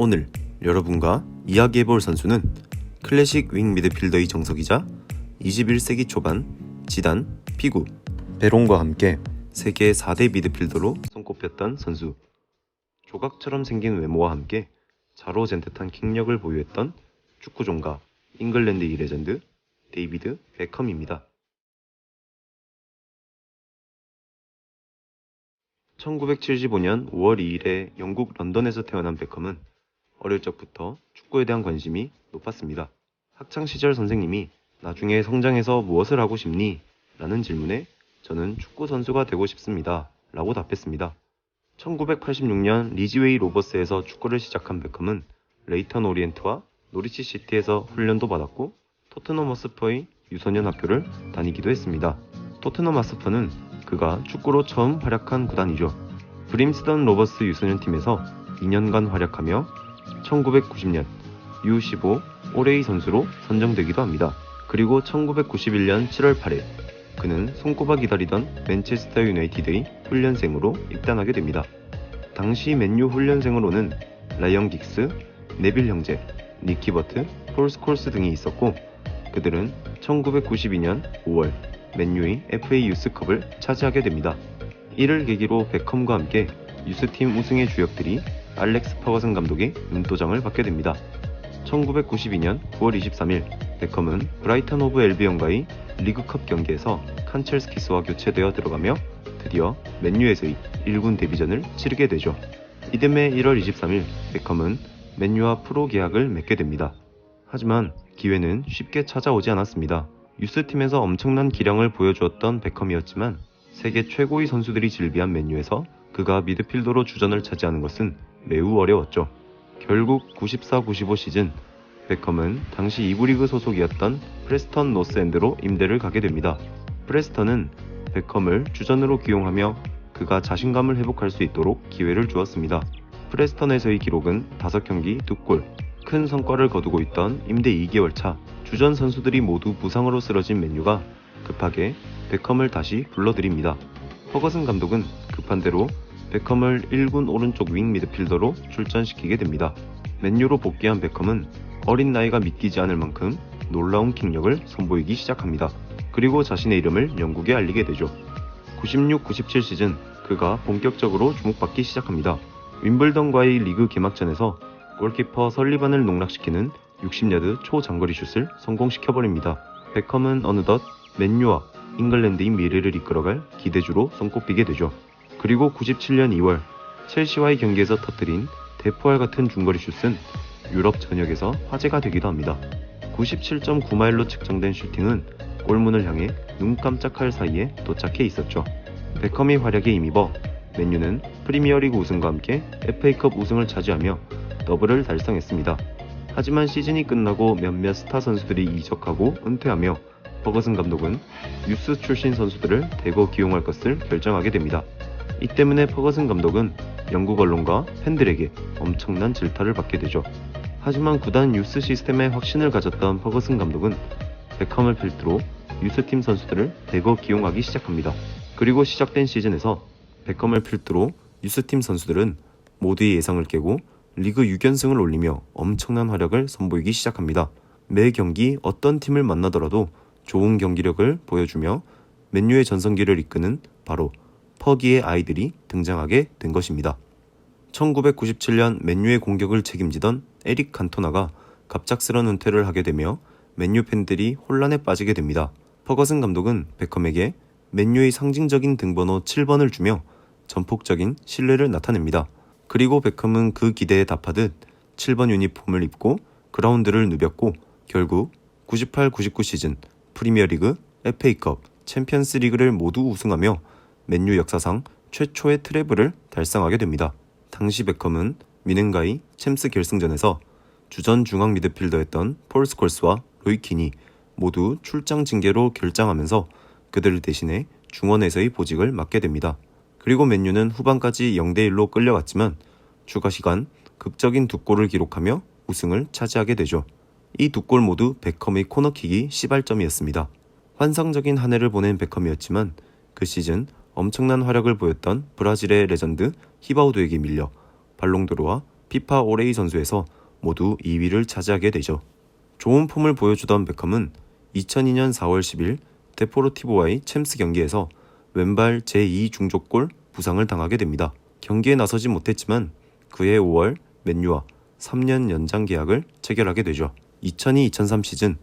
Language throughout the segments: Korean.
오늘 여러분과 이야기해 볼 선수는 클래식 윙 미드필더의 정석이자 21세기 초반 지단, 피구, 베론과 함께 세계 4대 미드필더로 손꼽혔던 선수. 조각처럼 생긴 외모와 함께 자로젠듯한 킥력을 보유했던 축구 종가 잉글랜드의 레전드 데이비드 베컴입니다. 1975년 5월 2일에 영국 런던에서 태어난 베컴은 어릴 적부터 축구에 대한 관심이 높았습니다. 학창시절 선생님이 나중에 성장해서 무엇을 하고 싶니? 라는 질문에 저는 축구 선수가 되고 싶습니다. 라고 답했습니다. 1986년 리즈웨이 로버스에서 축구를 시작한 베컴은 레이턴 오리엔트와 노리치 시티에서 훈련도 받았고 토트넘 허스퍼의 유소년 학교를 다니기도 했습니다. 토트넘 하스퍼는 그가 축구로 처음 활약한 구단이죠. 브림스던 로버스 유소년 팀에서 2년간 활약하며 1990년 U15 올해의 선수로 선정되기도 합니다. 그리고 1991년 7월 8일 그는 손꼽아 기다리던 맨체스터 유나이티드의 훈련생으로 입단하게 됩니다. 당시 맨유 훈련생으로는 라이언 긱스, 네빌 형제, 니키 버트, 폴 스콜스 등이 있었고 그들은 1992년 5월 맨유의 FA 유스컵을 차지하게 됩니다. 이를 계기로 베컴과 함께 유스팀 우승의 주역들이 알렉스 퍼거슨 감독의 눈도장을 받게 됩니다. 1992년 9월 23일 베컴은 브라이턴 오브 엘비언과의 리그컵 경기에서 칸첼스키스와 교체되어 들어가며 드디어 맨유에서의 1군 데뷔전을 치르게 되죠. 이듬해 1월 23일 베컴은 맨유와 프로 계약을 맺게 됩니다. 하지만 기회는 쉽게 찾아오지 않았습니다. 유스팀에서 엄청난 기량을 보여주었던 베컴이었지만 세계 최고의 선수들이 즐비한 맨유에서 그가 미드필더로 주전을 차지하는 것은 매우 어려웠죠. 결국 94-95 시즌 베컴은 당시 2부 리그 소속이었던 프레스턴 노스엔드로 임대를 가게 됩니다. 프레스턴은 베컴을 주전으로 기용하며 그가 자신감을 회복할 수 있도록 기회를 주었습니다. 프레스턴에서의 기록은 5경기 2골, 큰 성과를 거두고 있던 임대 2개월 차 주전 선수들이 모두 부상으로 쓰러진 맨유가 급하게 베컴을 다시 불러들입니다. 퍼거슨 감독은 급한 대로 베컴을 1군 오른쪽 윙 미드필더로 출전시키게 됩니다. 맨유로 복귀한 베컴은 어린 나이가 믿기지 않을 만큼 놀라운 킥력을 선보이기 시작합니다. 그리고 자신의 이름을 영국에 알리게 되죠. 96-97 시즌 그가 본격적으로 주목받기 시작합니다. 윈블던과의 리그 개막전에서 골키퍼 설리반을 농락시키는 60야드 초장거리 슛을 성공시켜버립니다. 베컴은 어느덧 맨유와 잉글랜드의 미래를 이끌어갈 기대주로 손꼽히게 되죠. 그리고 97년 2월 첼시와의 경기에서 터뜨린 대포알 같은 중거리 슛은 유럽 전역에서 화제가 되기도 합니다. 97.9마일로 측정된 슈팅은 골문을 향해 눈 깜짝할 사이에 도착해 있었죠. 베컴의 활약에 힘입어 맨유는 프리미어리그 우승과 함께 FA컵 우승을 차지하며 더블을 달성했습니다. 하지만 시즌이 끝나고 몇몇 스타 선수들이 이적하고 은퇴하며 버거슨 감독은 유스 출신 선수들을 대거 기용할 것을 결정하게 됩니다. 이 때문에 퍼거슨 감독은 영국 언론과 팬들에게 엄청난 질타를 받게 되죠. 하지만 구단 유스 시스템에 확신을 가졌던 퍼거슨 감독은 베컴을 필두로 유스팀 선수들을 대거 기용하기 시작합니다. 그리고 시작된 시즌에서 베컴을 필두로 유스팀 선수들은 모두의 예상을 깨고 리그 6연승을 올리며 엄청난 활약을 선보이기 시작합니다. 매 경기 어떤 팀을 만나더라도 좋은 경기력을 보여주며 맨유의 전성기를 이끄는 바로 퍼기의 아이들이 등장하게 된 것입니다. 1997년 맨유의 공격을 책임지던 에릭 칸토나가 갑작스런 은퇴를 하게 되며 맨유 팬들이 혼란에 빠지게 됩니다. 퍼거슨 감독은 베컴에게 맨유의 상징적인 등번호 7번을 주며 전폭적인 신뢰를 나타냅니다. 그리고 베컴은 그 기대에 답하듯 7번 유니폼을 입고 그라운드를 누볐고 결국 98-99 시즌 프리미어리그, FA컵, 챔피언스 리그를 모두 우승하며 맨유 역사상 최초의 트래블을 달성하게 됩니다. 당시 베컴은 미넨가이 챔스 결승전에서 주전 중앙 미드필더였던 폴 스콜스와 로이 킨이 모두 출장 징계로 결장하면서 그들을 대신해 중원에서의 보직을 맡게 됩니다. 그리고 맨유는 후반까지 0대1로 끌려갔지만 추가 시간 극적인 두 골을 기록하며 우승을 차지하게 되죠. 이 두 골 모두 베컴의 코너킥이 시발점이었습니다. 환상적인 한 해를 보낸 베컴이었지만 그 시즌 엄청난 활약을 보였던 브라질의 레전드 히바우드에게 밀려 발롱도르와 피파 오레이 선수에서 모두 2위를 차지하게 되죠. 좋은 폼을 보여주던 베컴은 2002년 4월 10일 데포르티보와의 챔스 경기에서 왼발 제2 중족골 부상을 당하게 됩니다. 경기에 나서지 못했지만 그해 5월 맨유와 3년 연장 계약을 체결하게 되죠. 2002-2003 시즌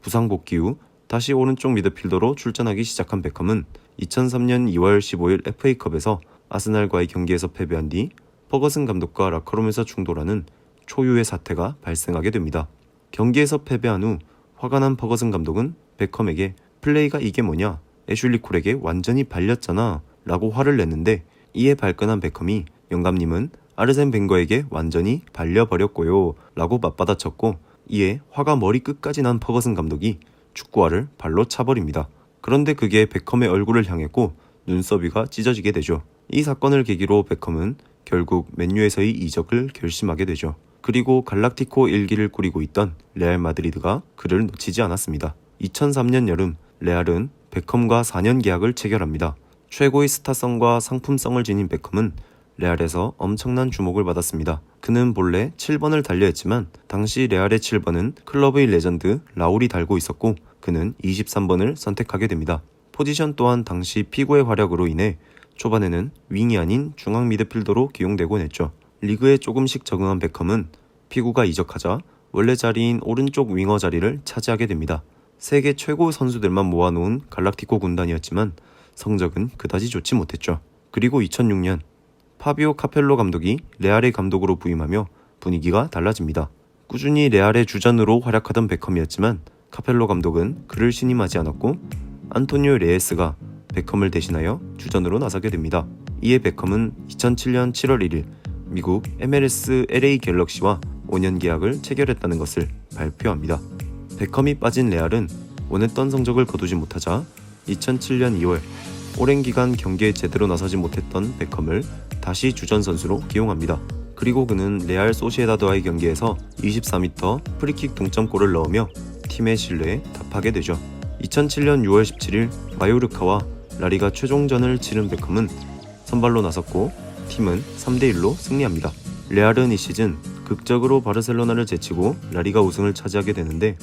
부상 복귀 후 다시 오른쪽 미드필더로 출전하기 시작한 베컴은 2003년 2월 15일 FA컵에서 아스날과의 경기에서 패배한 뒤 퍼거슨 감독과 라커룸에서 충돌하는 초유의 사태가 발생하게 됩니다. 경기에서 패배한 후 화가 난 퍼거슨 감독은 베컴에게 플레이가 이게 뭐냐 애슐리 콜에게 완전히 발렸잖아 라고 화를 냈는데 이에 발끈한 베컴이 영감님은 아르센 벵거에게 완전히 발려버렸고요 라고 맞받아쳤고 이에 화가 머리 끝까지 난 퍼거슨 감독이 축구화를 발로 차버립니다. 그런데 그게 베컴의 얼굴을 향했고 눈썹이가 찢어지게 되죠. 이 사건을 계기로 베컴은 결국 맨유에서의 이적을 결심하게 되죠. 그리고 갈락티코 일기를 꾸리고 있던 레알 마드리드가 그를 놓치지 않았습니다. 2003년 여름 레알은 베컴과 4년 계약을 체결합니다. 최고의 스타성과 상품성을 지닌 베컴은 레알에서 엄청난 주목을 받았습니다. 그는 본래 7번을 달려 했지만 당시 레알의 7번은 클럽의 레전드 라울이 달고 있었고 그는 23번을 선택하게 됩니다. 포지션 또한 당시 피고의 활약으로 인해 초반에는 윙이 아닌 중앙 미드필더로 기용되곤 했죠. 리그에 조금씩 적응한 베컴은 피구가 이적하자 원래 자리인 오른쪽 윙어 자리를 차지하게 됩니다. 세계 최고 선수들만 모아놓은 갈락티코 군단이었지만 성적은 그다지 좋지 못했죠. 그리고 2006년 파비오 카펠로 감독이 레알의 감독으로 부임하며 분위기가 달라집니다. 꾸준히 레알의 주전으로 활약하던 베컴이었지만 카펠로 감독은 그를 신임하지 않았고 안토니오 레에스가 베컴을 대신하여 주전으로 나서게 됩니다. 이에 베컴은 2007년 7월 1일 미국 MLS LA 갤럭시와 5년 계약을 체결했다는 것을 발표합니다. 베컴이 빠진 레알은 원했던 성적을 거두지 못하자 2007년 2월 오랜 기간 경기에 제대로 나서지 못했던 베컴을 다시 주전 선수로 기용합니다. 그리고 그는 레알 소시에다드와의 경기에서 24m 프리킥 동점골을 넣으며 팀의 신뢰에 답하게 되죠. 2007년 6월 17일 마요르카와 라리가 최종전을 치른 베컴은 선발로 나섰고 팀은 3대1로 승리합니다. 레알은 이 시즌 극적으로 바르셀로나를 제치고 라리가 우승을 차지하게 되는데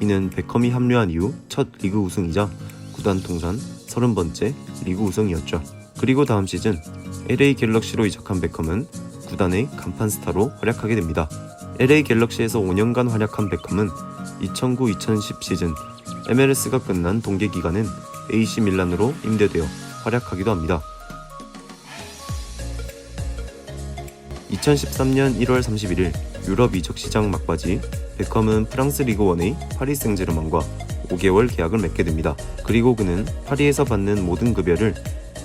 이는 베컴이 합류한 이후 첫 리그 우승이자 구단 통산 30번째 리그 우승이었죠. 그리고 다음 시즌 LA 갤럭시로 이적한 베컴은 구단의 간판 스타로 활약하게 됩니다. LA 갤럭시에서 5년간 활약한 베컴은 2009-2010 시즌 MLS가 끝난 동계 기간엔 AC 밀란으로 임대되어 활약하기도 합니다. 2013년 1월 31일 유럽 이적 시장 막바지 베컴은 프랑스 리그 1의 파리 생제르맹과 5개월 계약을 맺게 됩니다. 그리고 그는 파리에서 받는 모든 급여를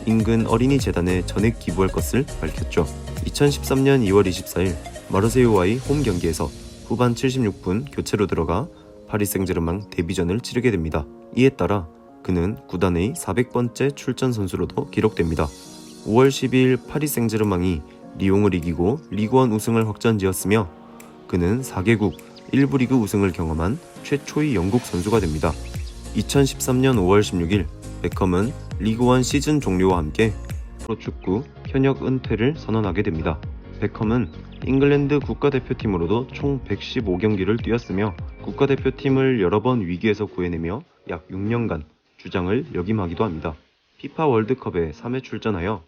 인근 어린이 재단에 전액 기부할 것을 밝혔죠. 2013년 2월 24일 마르세유와의 홈 경기에서 후반 76분 교체로 들어가 파리 생제르맹 데뷔전을 치르게 됩니다. 이에 따라 그는 구단의 400번째 출전 선수로도 기록됩니다. 5월 12일 파리 생제르맹이 리옹을 이기고 리그원 우승을 확전지었으며 그는 4개국 1부 리그 우승을 경험한 최초의 영국 선수가 됩니다. 2013년 5월 16일 베컴은 리그원 시즌 종료와 함께 프로축구 현역 은퇴를 선언하게 됩니다. 베컴은 잉글랜드 국가대표팀으로도 총 115경기를 뛰었으며 국가대표팀을 여러 번 위기에서 구해내며 약 6년간 주장을 역임하기도 합니다. 피파 월드컵에 3회 출전하여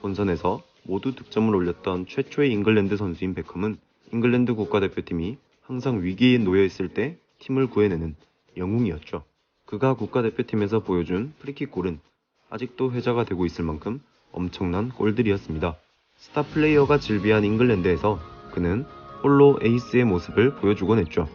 본선에서 모두 득점을 올렸던 최초의 잉글랜드 선수인 베컴은 잉글랜드 국가대표팀이 항상 위기에 놓여 있을 때 팀을 구해내는 영웅이었죠. 그가 국가대표팀에서 보여준 프리킥 골은 아직도 회자가 되고 있을 만큼 엄청난 골들이었습니다. 스타 플레이어가 질비한 잉글랜드에서 그는 홀로 에이스의 모습을 보여주곤 했죠.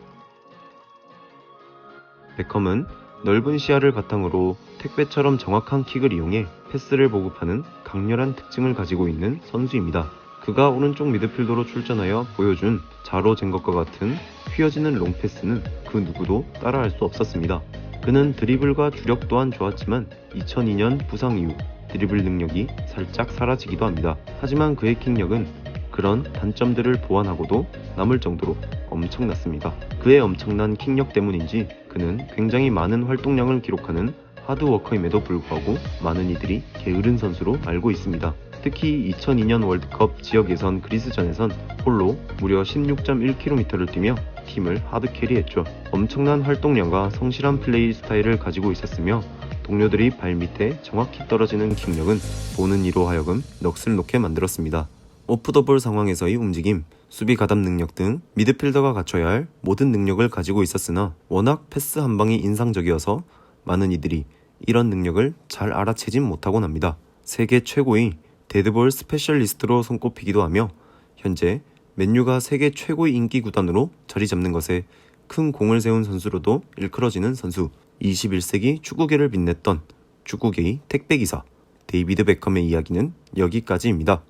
베컴은 넓은 시야를 바탕으로 택배처럼 정확한 킥을 이용해 패스를 보급하는 강렬한 특징을 가지고 있는 선수입니다. 그가 오른쪽 미드필더로 출전하여 보여준 자로 잰 것과 같은 휘어지는 롱패스는 그 누구도 따라할 수 없었습니다. 그는 드리블과 주력 또한 좋았지만 2002년 부상 이후 드리블 능력이 살짝 사라지기도 합니다. 하지만 그의 킥력은 그런 단점들을 보완하고도 남을 정도로 엄청났습니다. 그의 엄청난 킥력 때문인지 그는 굉장히 많은 활동량을 기록하는 하드워커임에도 불구하고 많은 이들이 게으른 선수로 알고 있습니다. 특히 2002년 월드컵 지역 예선 그리스전에선 홀로 무려 16.1km를 뛰며 팀을 하드캐리했죠. 엄청난 활동량과 성실한 플레이 스타일을 가지고 있었으며 동료들이 발밑에 정확히 떨어지는 킥력은 보는 이로 하여금 넋을 놓게 만들었습니다. 오프 더볼 상황에서의 움직임, 수비 가담 능력 등 미드필더가 갖춰야 할 모든 능력을 가지고 있었으나 워낙 패스 한 방이 인상적이어서 많은 이들이 이런 능력을 잘 알아채진 못하곤 합니다. 세계 최고의 데드볼 스페셜리스트로 손꼽히기도 하며 현재 맨유가 세계 최고의 인기 구단으로 자리 잡는 것에 큰 공을 세운 선수로도 일컬어지는 선수 21세기 축구계를 빛냈던 축구계의 택배기사 데이비드 베컴의 이야기는 여기까지입니다.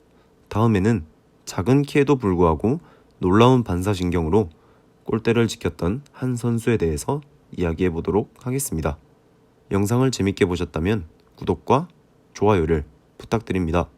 다음에는 작은 키에도 불구하고 놀라운 반사신경으로 골대를 지켰던 한 선수에 대해서 이야기해 보도록 하겠습니다. 영상을 재밌게 보셨다면 구독과 좋아요를 부탁드립니다.